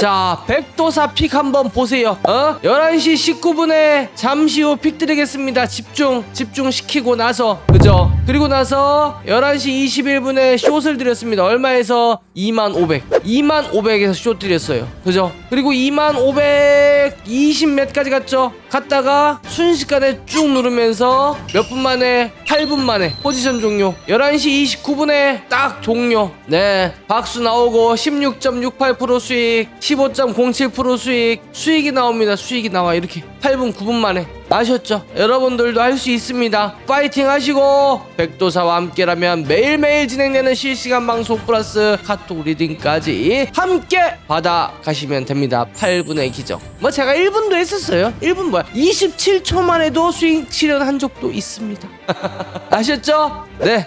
자, 백도사 픽 한번 보세요. 어? 11시 19분에 잠시 후 픽 드리겠습니다. 집중, 집중시키고 나서. 그죠? 그리고 나서 11시 21분에 숏을 드렸습니다. 얼마에서? 2만 500. 2만 500에서 숏 드렸어요. 그죠? 그리고 2만 520 몇 까지 갔죠? 갔다가 순식간에 쭉 누르면서 몇 분 만에 8분 만에 포지션 종료. 11시 29분에 딱 종료. 네 박수 나오고 16.68% 수익 15.07% 수익. 수익이 나옵니다. 수익이 나와. 이렇게 8분 9분 만에 아셨죠? 여러분들도 할 수 있습니다. 파이팅 하시고 백도사와 함께라면 매일매일 진행되는 실시간 방송 플러스 카톡 리딩까지 함께 받아가시면 됩니다. 8분의 기적. 뭐 제가 1분도 했었어요. 1분 뭐야? 27초만 해도 수익 실현한 적도 있습니다. 아셨죠? 네